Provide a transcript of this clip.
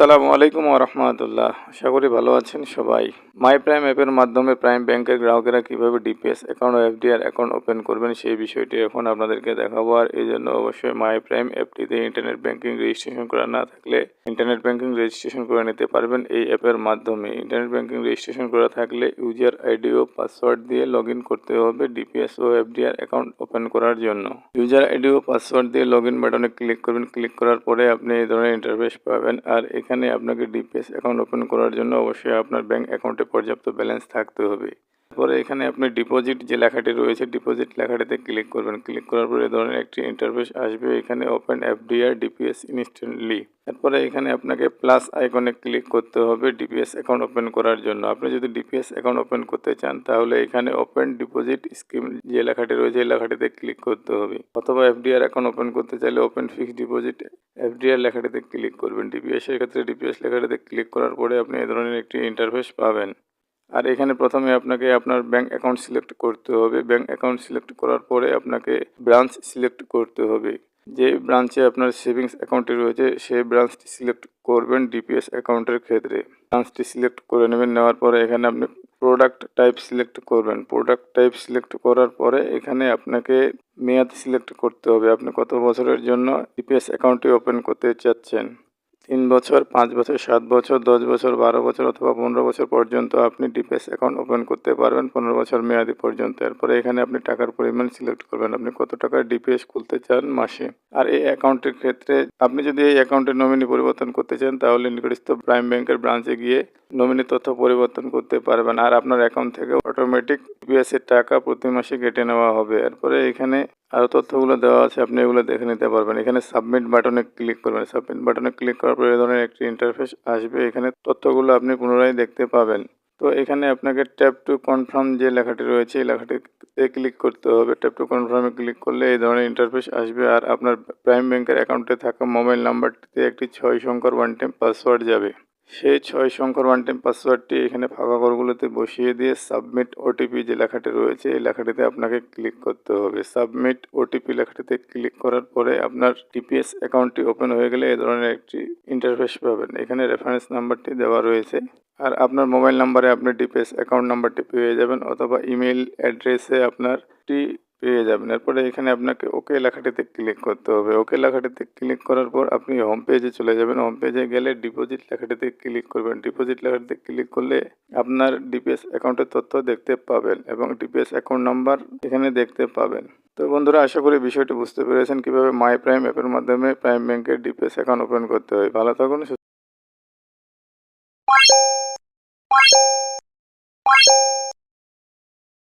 আসসালামু আলাইকুম রহমতুল্লাহ। আশা করি ভালো আছেন সবাই। মাই প্রাইম অ্যাপের মাধ্যমে প্রাইম ব্যাংকের গ্রাহকেরা কীভাবে ডিপিএস অ্যাকাউন্ট ও এফডিআর অ্যাকাউন্ট ওপেন করবেন সেই বিষয়টি এখন আপনাদেরকে দেখাবো। আর এই জন্য অবশ্যই মাই প্রাইম অ্যাপটিতে ইন্টারনেট ব্যাংকিং রেজিস্ট্রেশন করা না থাকলে ইন্টারনেট ব্যাংকিং রেজিস্ট্রেশন করে নিতে পারবেন এই অ্যাপের মাধ্যমে। ইন্টারনেট ব্যাংকিং রেজিস্ট্রেশন করা থাকলে ইউজার আইডি ও পাসওয়ার্ড দিয়ে লগ করতে হবে ডিপিএস ও এফডিআর অ্যাকাউন্ট ওপেন করার জন্য। ইউজার আইডি ও পাসওয়ার্ড দিয়ে লগ বাটনে ক্লিক করবেন। ক্লিক করার পরে আপনি এই ধরনের ইন্টারফেস পাবেন। আর এখানে আপনাকে ডিপিএস অ্যাকাউন্ট ওপেন করার জন্য অবশ্যই আপনার ব্যাঙ্ক অ্যাকাউন্টে পর্যাপ্ত ব্যালেন্স থাকতে হবে। তারপরে এখানে আপনি ডিপোজিট যে লেখাটি রয়েছে ডিপোজিট লেখাটিতে ক্লিক করবেন। ক্লিক করার পরে ধরনের একটি ইন্টারফেস আসবে। এখানে ওপেন এফডিআর ডিপিএস ইনস্ট্যান্টলি তারপরে এখানে আপনাকে প্লাস আইকনে ক্লিক করতে হবে ডিপিএস অ্যাকাউন্ট ওপেন করার জন্য। আপনি যদি ডিপিএস অ্যাকাউন্ট ওপেন করতে চান, তাহলে এখানে ওপেন ডিপোজিট স্কিম যে লেখাটি রয়েছে, এই লেখাটিতে ক্লিক করতে হবে। অথবা এফডিআর অ্যাকাউন্ট ওপেন করতে চাইলে ওপেন ফিক্সড ডিপোজিট এফডিআর লেখাটিতে ক্লিক করবেন। ডিপিএস এর ক্ষেত্রে ডিপিএস লেখাটিতে ক্লিক করার পরে আপনি এই ধরনের একটি ইন্টারফেস পাবেন। আর এখানে প্রথমে আপনাকে আপনার ব্যাংক অ্যাকাউন্ট সিলেক্ট করতে হবে। ব্যাংক অ্যাকাউন্ট সিলেক্ট করার পরে আপনাকে ব্রাঞ্চ সিলেক্ট করতে হবে। যে ব্রাঞ্চে আপনার সেভিংস অ্যাকাউন্টটি রয়েছে সেই ব্রাঞ্চটি সিলেক্ট করবেন ডিপিএস অ্যাকাউন্টের ক্ষেত্রে। ব্রাঞ্চটি সিলেক্ট করে নেবেন, নেওয়ার পরে এখানে আপনি প্রোডাক্ট টাইপ সিলেক্ট করবেন। প্রোডাক্ট টাইপ সিলেক্ট করার পরে এখানে আপনাকে মেয়াদ সিলেক্ট করতে হবে। আপনি কত বছরের জন্য ডিপিএস অ্যাকাউন্টটি ওপেন করতে চাচ্ছেন? তিন বছর, পাঁচ বছর, সাত বছর, দশ বছর, বারো বছর অথবা পনেরো বছর পর্যন্ত আপনি ডিপিএস অ্যাকাউন্ট ওপেন করতে পারবেন। পনেরো বছর মেয়াদি পর্যন্ত। এরপরে এখানে আপনি টাকার পরিমাণ সিলেক্ট করবেন। আপনি কত টাকার ডিপিএস খুলতে চান মাসে? আর এই অ্যাকাউন্টের ক্ষেত্রে আপনি যদি এই অ্যাকাউন্টের নমিনি পরিবর্তন করতে চান, তাহলে নিকটস্থ প্রাইম ব্যাংকের ব্রাঞ্চে গিয়ে নমিনি তথ্য পরিবর্তন করতে পারবেন। আর আপনার অ্যাকাউন্ট থেকে অটোমেটিক ডিপিএস এর টাকা প্রতি মাসে কেটে নেওয়া হবে। এরপরে এখানে আরও তথ্যগুলো দেওয়া আছে, আপনি এগুলো দেখে নিতে পারবেন। এখানে সাবমিট বাটনে ক্লিক করবেন। সাবমিট বাটনে ক্লিক করার পরে এ ধরনের একটি ইন্টারফেস আসবে। এখানে তথ্যগুলো আপনি পুনরায় দেখতে পাবেন। তো এখানে আপনাকে ট্যাপ টু কনফার্ম যে লেখাটি রয়েছে, এই লেখাটিতে ক্লিক করতে হবে। ট্যাপ টু কনফার্মে ক্লিক করলে এই ধরনের ইন্টারফেস আসবে আর আপনার প্রাইম ব্যাংকের অ্যাকাউন্টে থাকা মোবাইল নাম্বারটিতে একটি ছয় সংখ্যার ওয়ান টাইম পাসওয়ার্ড যাবে। সেই ছয় সংখ্যার ওয়ান টাইম পাসওয়ার্ডটি এখানে ফাঁকা ঘরগুলোতে বসিয়ে দিয়ে সাবমিট ওটিপি যে লেখাটি রয়েছে, এই লেখাটিতে আপনাকে ক্লিক করতে হবে। সাবমিট ওটিপি লেখাটিতে ক্লিক করার পরে আপনার টিপিএস অ্যাকাউন্টটি ওপেন হয়ে গেলে এ ধরনের একটি ইন্টারফেস পাবেন। এখানে রেফারেন্স নাম্বারটি দেওয়া রয়েছে। আর আপনার মোবাইল নাম্বারে আপনি ডিপিএস অ্যাকাউন্ট নাম্বারটি পেয়ে যাবেন অথবা ইমেল অ্যাড্রেসে আপনারটি পেয়ে যাবেন। এরপরে এখানে আপনাকে ওকে লেখাটিতে ক্লিক করতে হবে। ওকে লেখাটিতে ক্লিক করার পর আপনি হোম পেজে চলে যাবেন। হোম পেজে গেলে ডিপোজিট লেখাটিতে ক্লিক করবেন। ডিপোজিট লেখাটিতে ক্লিক করলে আপনার ডিপিএস অ্যাকাউন্টের তথ্য দেখতে পাবেন এবং ডিপিএস অ্যাকাউন্ট নাম্বার এখানে দেখতে পাবেন। তো বন্ধুরা, আশা করি বিষয়টি বুঝতে পেরেছেন। কীভাবে মাই প্রাইম অ্যাপের মাধ্যমে প্রাইম ব্যাংকের ডিপিএস অ্যাকাউন্ট ওপেন করতে হয়। ভালো থাকুন